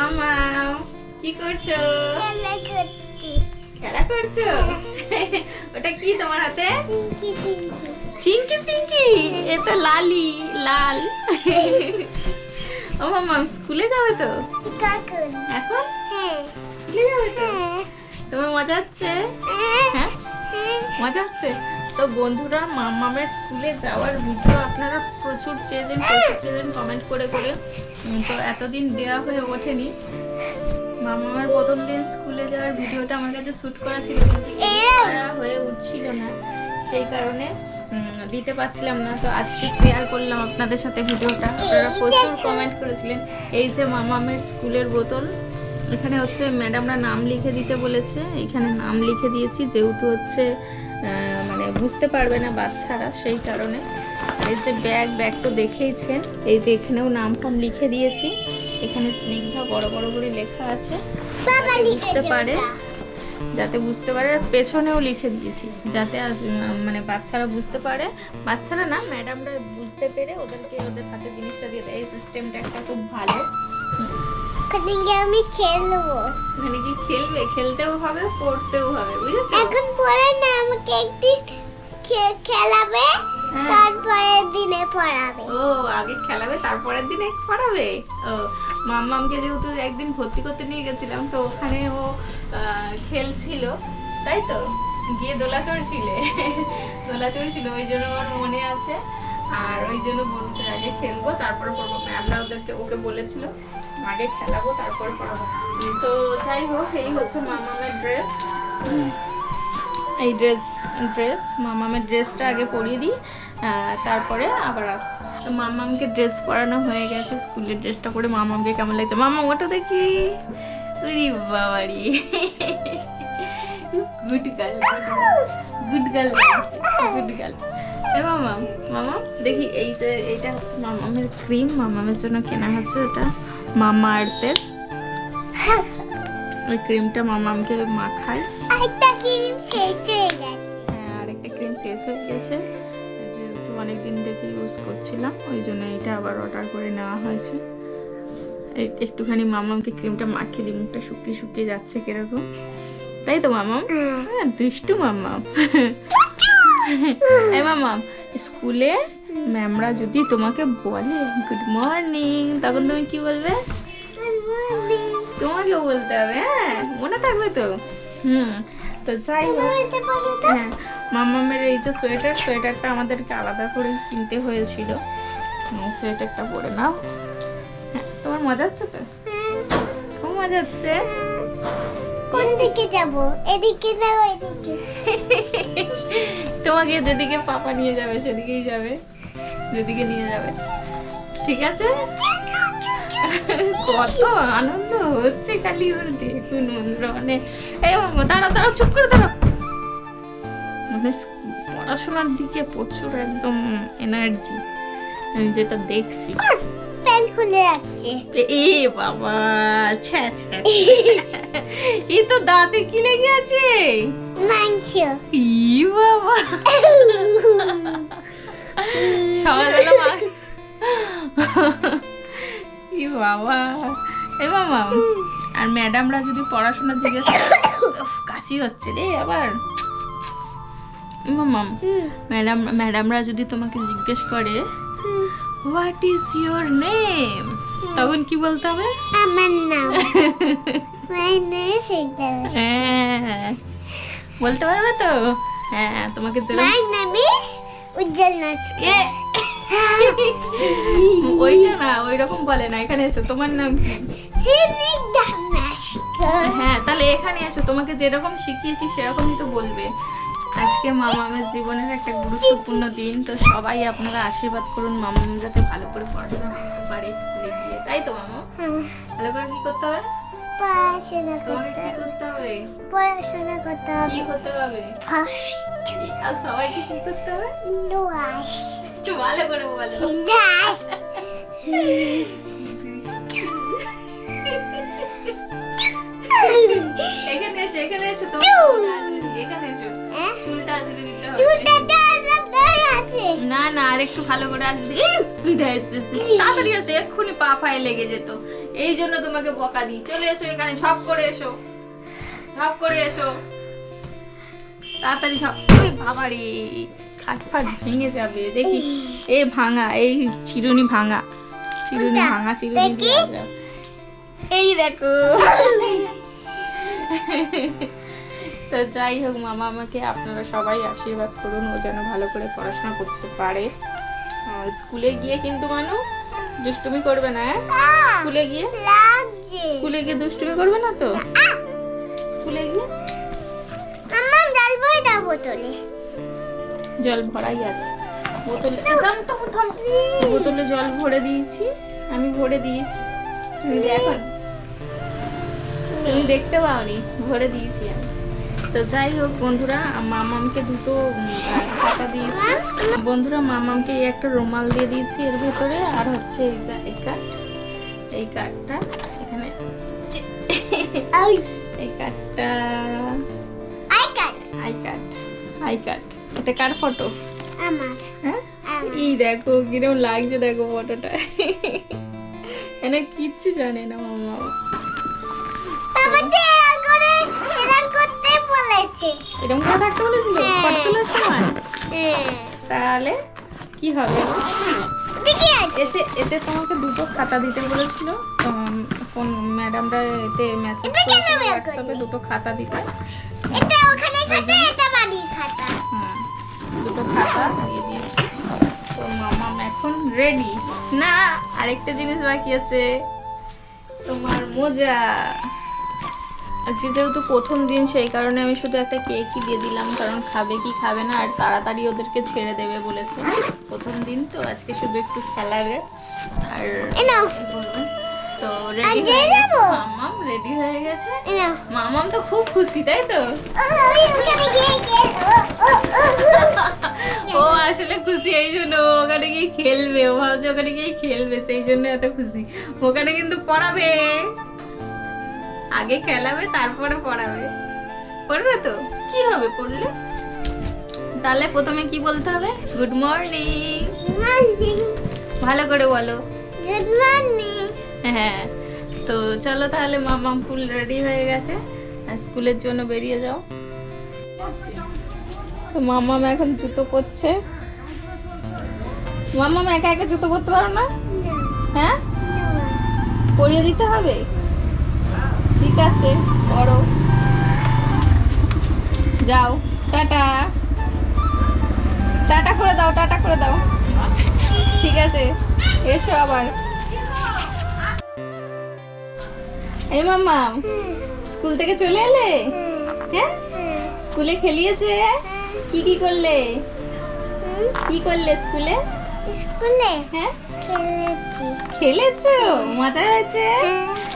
মামা কি করছ? খেলা করছি। ওটা কি তোমার হাতে? চিঙ্কি পিঙ্কি। এ তো লালি লাল। ও মামা স্কুলে যাবে তো? এখন? হ্যাঁ। স্কুলে যাবে তো? হ্যাঁ। তোমার মজা হচ্ছে? হ্যাঁ? হ্যাঁ। মজা হচ্ছে? তো বন্ধুরা মামামের স্কুলে যাওয়ার ভিডিও আপনারা প্রচুর চেয়েছেন প্রচুর চেয়েছেন কমেন্ট করে করে। তো এতদিন দেওয়া হয়ে ওঠেনি। মামামের প্রথম দিন স্কুলে যাওয়ার ভিডিওটা আমার কাছে শ্যুট করা ছিল, কিন্তু হয়ে উঠছিল না, সেই কারণে দিতে পারছিলাম না। তো আজকে শেয়ার করলাম আপনাদের সাথে ভিডিওটা আপনারা প্রচুর কমেন্ট করেছিলেন। এই যে মামামের স্কুলের বোতল, এখানে হচ্ছে ম্যাডামরা নাম লিখে দিতে বলেছে। এখানে নাম লিখে দিয়েছি, যেহেতু হচ্ছে মানে বুঝতে পারবে না বাচ্চারা সেই কারণে। এই যে ব্যাগ ব্যাগ তো দেখেইছেন। এই যে এখানেও নাম ফাম লিখে দিয়েছি। এখানে স্নিগ্ধা বড় বড় করে লেখা আছে। বুঝতে পারে যাতে বুঝতে পারে আর পেছনেও লিখে দিয়েছি। যাতে আর, মানে বাচ্চারা বুঝতে পারে। বাচ্চারা না ম্যাডামরা বুঝতে পেরে ওদেরকে ওদের হাতে জিনিসটা দিয়ে দেয়। এই সিস্টেমটা একটা খুব ভালো। ওখানে গিয়ে আমি খেলব। মানে কি খেলবে খেলতেও হবে পড়তেও হবে বুঝেছ? এখন পরে না আমাকে একদিন খেলাবে হ্যাঁ। তারপরের দিনে পড়াবে। ও আগে খেলাবে তারপরের দিনে পড়াবে? ও মাম্মামকে যেহেতু একদিন ভর্তি করতে নিয়ে গেছিলাম তো ওখানে ও খেলছিল তাই তো? গিয়ে দোলা চড়ছিলে দোলা চড়ছিল ওই জন্য ওর মনে আছে। আর ওই জন্য বলছে আগে খেলব, তারপর পড়ব ম্যামরা ওদেরকে, ওকে বলেছিল, আগে খেলাবো, তারপর পড়াবো তো যাই হোক, এই হচ্ছে মামামের ড্রেস। এই ড্রেস ড্রেস, মামামের ড্রেসটা আগে পরিয়ে দিই তারপরে আবার আস তো মামামকে ড্রেস পরানো হয়ে গেছে, স্কুলের ড্রেসটা পরে মামামকে কেমন লাগছে? মামা ওটা দেখি। উরি বাবারি। Good girl good girl. Good girl. এ মামা মামা দেখি এই যে এইটা হচ্ছে মামামের ক্রিম মামামের জন্য কেনা হচ্ছে এটা মামা আর্থের ওই ক্রিমটা মামামকে মাখায়। আরেকটা ক্রিম শেষ হয়ে গেছে। হ্যাঁ আরেকটা ক্রিম শেষ হয়ে গেছে। যেহেতু অনেকদিন থেকে ইউজ করছিলাম ওই জন্য এটা আবার অর্ডার করে নেওয়া হয়েছে। একটুখানি মামামকে ক্রিমটা মাখিয়ে দিই মুখটা শুকিয়ে শুকিয়ে যাচ্ছে কীরকম। তাই তো মামাম? হ্যাঁ দুষ্টু মামাম। এই মামাম স্কুলে ম্যামরা যদি তোমাকে বলে গুড মর্নিং তখন তুমি কি বলবে? তোমাকে বলতে হবে হ্যাঁ মনে থাকবে তো। হুম তো যাই হোক। হ্যাঁ মামামের এই যে সোয়েটার সোয়েটারটা আমাদেরকে আলাদা করে কিনতে হয়েছিল। সোয়েটারটা পরে নাও। হ্যাঁ তোমার মজা হচ্ছে তো? খুব মজা হচ্ছে। কোন দিকে যাব? এদিকে না ওইদিকে? তোমাকে যেদিকে পাপা নিয়ে যাবে, সেদিকেই যাবে। যেদিকে নিয়ে যাবে। ঠিক আছে? কত আনন্দ হচ্ছে খালি ওর দেখুন মানে এই দাঁড়াও দাঁড়াও, চুপ করে দাঁড়াও। মানে পড়াশোনার দিকে প্রচুর একদম এনার্জি যেটা দেখছি। প্যান্ট খুলে যাচ্ছে এ বাবা ছ্যা ছ্যা এই তো দাঁতে কি লেগে আছে? মাংস। ই বাবা। সকালবেলা মা। ই বাবা। এ মামা আর ম্যাডামরা যদি পড়াশোনা জিজ্ঞেস কাশি হচ্ছে রে আবার। এ মামাম ম্যাডাম ম্যাডামরা যদি তোমাকে জিজ্ঞেস করে হোয়াট ইজ ইয়োর নেম তখন কি বলতে হবে? আমার নাম। Is Sigdar. হ্যাঁ। বলতে পারবে তো? হ্যাঁ তোমাকে name is Ujjal Naskar. ওইটা না ওই রকম বলে না এখানে এসো তোমার নাম হ্যাঁ তাহলে এখানে এসো তোমাকে যেরকম শিখিয়েছি সেরকমই তো বলবে। আজকে মামামের জীবনের একটা গুরুত্বপূর্ণ দিন তো সবাই আপনারা আশীর্বাদ করুন মামাম যাতে ভালো করে পড়াশোনা করতে পারে স্কুলে গিয়ে। তাই তো মামা? ভালো করে কি করতে হবে? পড়াশোনা করতে হবে? পড়াশোনা করতে হবে। কি করতে হবে? ফার্স্ট আর সবাইকে কি করতে হবে? ভালো করে বলো। একটু ভালো করে আসবে বিদায় দিতেছি। তাড়াতাড়ি আসো এক্ষুনি পা ফায়ে লেগে যেত। এই জন্য তোমাকে বকা দিই। চলে এসো এখানে ঝপ করে এসো। ঝপ করে এসো। তাড়াতাড়ি ঝপ ওই বাবা রে খাট ফাট ভেঙে যাবে। দেখি এ ভাঙা এই চিরুনি ভাঙা। চিরুনি ভাঙা চিরুনি। এই দেখো। তো যাই হোক মামা আমাকে আপনারা সবাই আশীর্বাদ করুন। ও যেন ভালো করে পড়াশোনা করতে পারে। স্কুলে গিয়ে কিন্তু মানু দুষ্টুমি করবে না হ্যাঁ? স্কুলে গিয়ে? স্কুলে গিয়ে দুষ্টুমি করবে না তো? স্কুলে গিয়ে? আমার জল বই দাও বোতলে। জল ভরাই আছে। বোতলে থাম থাম থাম বোতলে জল ভরে দিয়েছি আমি ভরে দিয়েছি। তুমি দেখো। তুমি দেখতে পাওনি ভরে দিয়েছি আমি। তো যাই হোক বন্ধুরা মামামকে দুটো টাকা দিয়েছি। বন্ধুরা মামামকে এই একটা রুমাল দিয়ে দিয়েছি এর ভেতরে আর হচ্ছে এই যে এই কার্ড এই কার্ডটা এখানে এই কার্ডটা I cut I card I card এটা কার ফটো? আমার। হ্যাঁ। এই দেখো কিরম লাগছে দেখো ফটোটা। এনে কিচ্ছু জানে না মামা এরকম করে থাকতে বলেছিল? ফটো তোলার সময়? হ্যাঁ। তাহলে কি হবে? এতে এতে তোমাকে দুটো খাতা দিতে বলেছিল। ফোন ম্যাডামরা এতে মেসেজ করেছিল হোয়াটসঅ্যাপে দুটো খাতা দিতে। এটা ওখানে খাতা এটা বাড়ির খাতা। হ্যাঁ দুটো খাতা দিয়ে দিয়েছি। তো মামাম এখন রেডি না আরেকটা জিনিস বাকি আছে। তোমার মোজা। আজকে যেহেতু প্রথম দিন সেই কারণে আমি শুধু একটা কেকই দিয়ে দিলাম কারণ খাবে কি খাবে না আর তাড়াতাড়ি ওদেরকে ছেড়ে দেবে বলেছে। প্রথম দিন তো আজকে শুধু একটু খেলাবে। আর তো রেডি হয়ে গেছে? মামাম রেডি হয়ে গেছে। মামাম তো খুব খুশি তাই তো? ও আসলে খুশি এই জন্য ওখানে গিয়ে খেলবে। ও ভাবছে ওখানে গিয়ে খেলবে সেই জন্য এত খুশি। ওখানে কিন্তু পড়াবে। আগে খেলাবে তারপরে পড়াবে। পড়বে তো? কি হবে পড়লে? তাহলে প্রথমে কি বলতে হবে? গুড মর্নিং ভালো করে বলো। গুড মর্নিং হ্যাঁ তো চলো তাহলে মামা ফুল রেডি হয়ে গেছে। আর স্কুলের জন্য বেরিয়ে যাও। তো মামাম এখন জুতো পরছে। মামাম একা একা জুতো পরতে পারো না? হ্যাঁ? পরিয়ে দিতে হবে? আছে পড়ো যাও, টাটা। টাটা করে দাও, টাটা করে দাও। ঠিক আছে, এসো আবার। এই মাম্মা, স্কুল থেকে চলে এলে? হ্যাঁ? স্কুলে খেলিয়েছে? কি কি করলে? কি করলে স্কুলে? স্কুলে হ্যাঁ? খেলেছি। খেলেছো? মজা হয়েছে?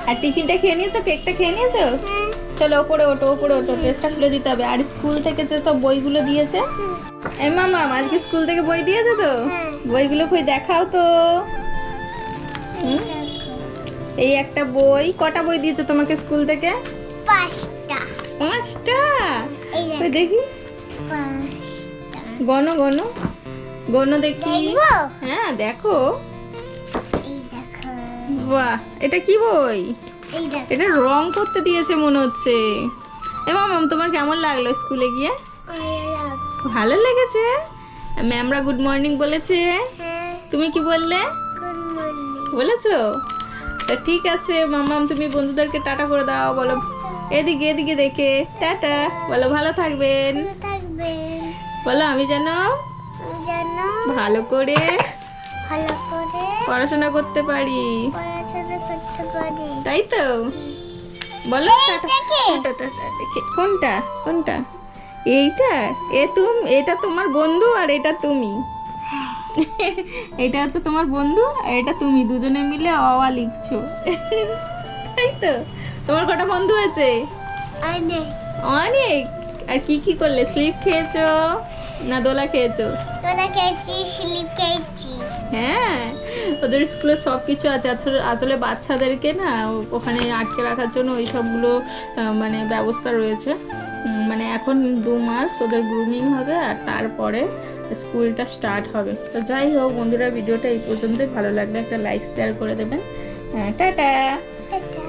আর টিফিনটা খেয়ে নিয়েছো? কেকটা খেয়ে নিয়েছো? চলো ওপরে ওঠো ওপরে ওঠো ড্রেসটা খুলে দিতে হবে। আর স্কুল থেকে যে সব বইগুলো দিয়েছে? এই মামা আজকে স্কুল থেকে বই দিয়েছে তো। বইগুলো কই দেখাও তো। এই একটা বই। কটা বই দিয়েছে তোমাকে স্কুল থেকে? পাঁচটা। পাঁচটা? দেখি। গণ গণ। গণ দেখি। হ্যাঁ দেখো। বাহ এটা কি বই? এটা রং করতে দিয়েছে মনে হচ্ছে। এ মামাম তোমার কেমন লাগল স্কুলে গিয়ে? ভালো লেগেছে। ম্যামরা গুড মর্নিং বলেছে। হ্যাঁ। তুমি কি বললে? বলেছ? তা ঠিক আছে মামাম তুমি বন্ধুদেরকে টাটা করে দাও বলো। এদিকে এদিকে দেখে। টাটা। বলো ভালো থাকবেন। ভালো থাকবেন। বলো আমি যেন যেন ভালো করে ভালো করে পড়াশোনা করতে পারি। পড়াশোনা করতে পারি। তাই তো? বলো। কোনটা? কোনটা? এইটা? এ তুম এটা তোমার বন্ধু আর এটা তুমি। এটা হচ্ছে তোমার বন্ধু আর এটা তুমি। দুজনে মিলে অওয়া লিখছো। তাই তো? তোমার কটা বন্ধু আছে? অনেক। অনেক? আর কি কি করলে? স্লিপ খেয়েছো? না দোলা খেয়েছো? তোলা খেয়েছি স্লিপ খেয়েছি। হ্যাঁ ওদের স্কুলে সব কিছু আছে। আসলে আসলে বাচ্চাদেরকে না ওখানে আটকে রাখার জন্য ওই সবগুলো মানে ব্যবস্থা রয়েছে। মানে এখন দু মাস ওদের গ্রুমিং হবে আর তারপরে স্কুলটা স্টার্ট হবে। তো যাই হোক বন্ধুরা ভিডিওটা এই পর্যন্তই। ভালো লাগলে একটা লাইক শেয়ার করে দেবেন। হ্যাঁ টাটা! টাটা।